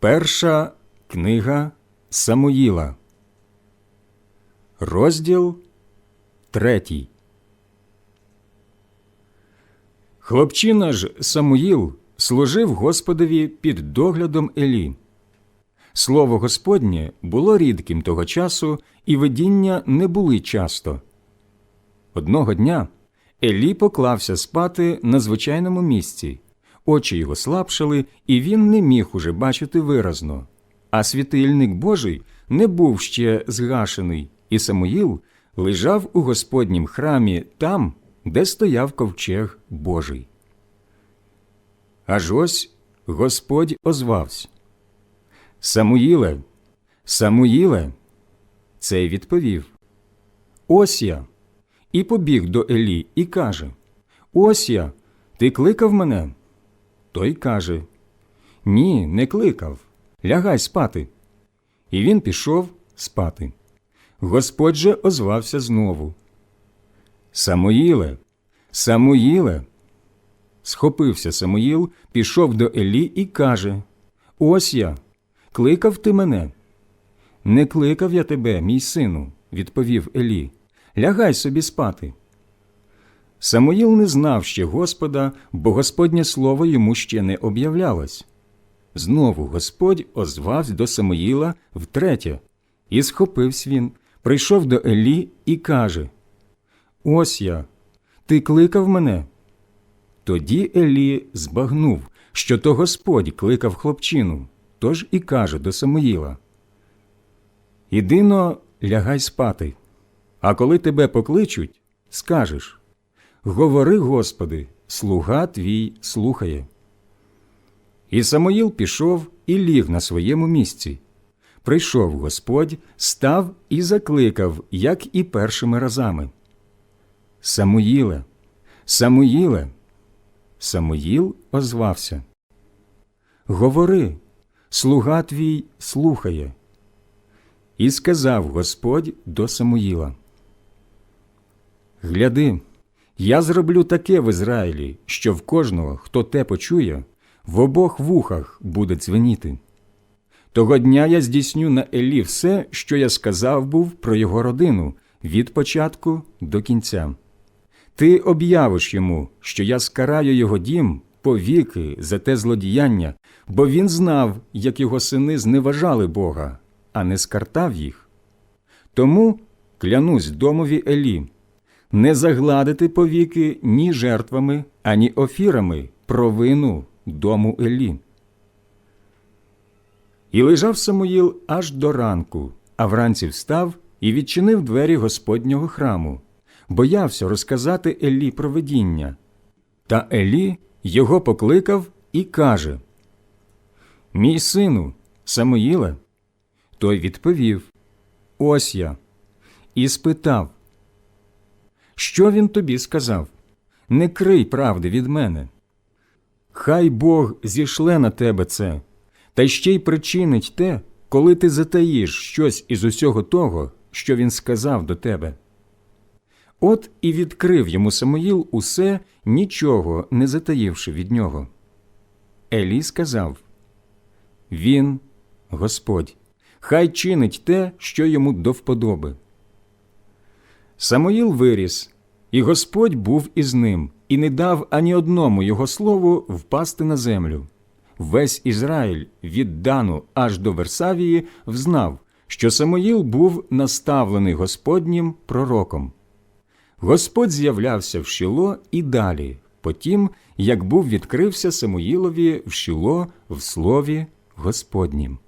Перша книга Самуїла, розділ третій. Хлопчина ж Самуїл служив Господові під доглядом Елі. Слово Господнє було рідким того часу, і видіння не були часто. Одного дня Елі поклався спати на звичайному місці. Очі його слабшали, і він не міг уже бачити виразно. А світильник Божий не був ще згашений, і Самуїл лежав у Господнім храмі там, де стояв ковчег Божий. Аж ось Господь озвався. Самуїле, Самуїле, цей відповів. Ось я. І побіг до Елі і каже: Ось я, ти кликав мене? Той каже: Ні, не кликав. Лягай спати. І він пішов спати. Господь же озвався знову. Самуїле, Самуїле. Схопився Самуїл, пішов до Елі і каже: Ось я, кликав ти мене. Не кликав я тебе, мій сину, відповів Елі. Лягай собі спати. Самуїл не знав ще Господа, бо Господнє слово йому ще не об'являлось. Знову Господь озвався до Самуїла втретє, і схопився він, прийшов до Елі і каже: Ось я, ти кликав мене. Тоді Елі збагнув, що то Господь кликав хлопчину, тож і каже до Самуїла: Ідино, лягай спати, а коли тебе покличуть, скажеш Говори, Господи, слуга твій слухає. І Самоїл пішов і ліг на своєму місці. Прийшов Господь, став і закликав, як і першими разами. Самуїле, Самуїле. Самуїл озвався. Говори, слуга твій слухає. І сказав Господь до Самуїла. Гляди, я зроблю таке в Ізраїлі, що в кожного, хто те почує, в обох вухах буде дзвеніти. Того дня я здійсню на Елі все, що я сказав був про його родину від початку до кінця. Ти об'явиш йому, що я скараю його дім повіки за те злодіяння, бо він знав, як його сини зневажали Бога, а не скартав їх. Тому клянусь домові Елі не загладити повіки ні жертвами, ані офірами провину дому Елі. І лежав Самуїл аж до ранку, а вранці встав і відчинив двері Господнього храму, боявся розказати Елі про видіння. Та Елі його покликав і каже Мій сину, Самуїле. Той відповів Ось я. І спитав що він тобі сказав? Не крий правди від мене. Хай Бог зішле на тебе це, та ще й причинить те, коли ти затаїш щось із усього того, що він сказав до тебе. От і відкрив йому Самоїл усе, нічого не затаївши від нього. Елі сказав Він, Господь, хай чинить те, що йому до вподоби. Самоїл виріс, і Господь був із ним, і не дав ані одному його слову впасти на землю. Весь Ізраїль від Дану аж до Версавії взнав, що Самоїл був наставлений Господнім пророком. Господь з'являвся в Шіло і далі, потім, як був відкрився Самуїлові в Шіло в слові Господнім.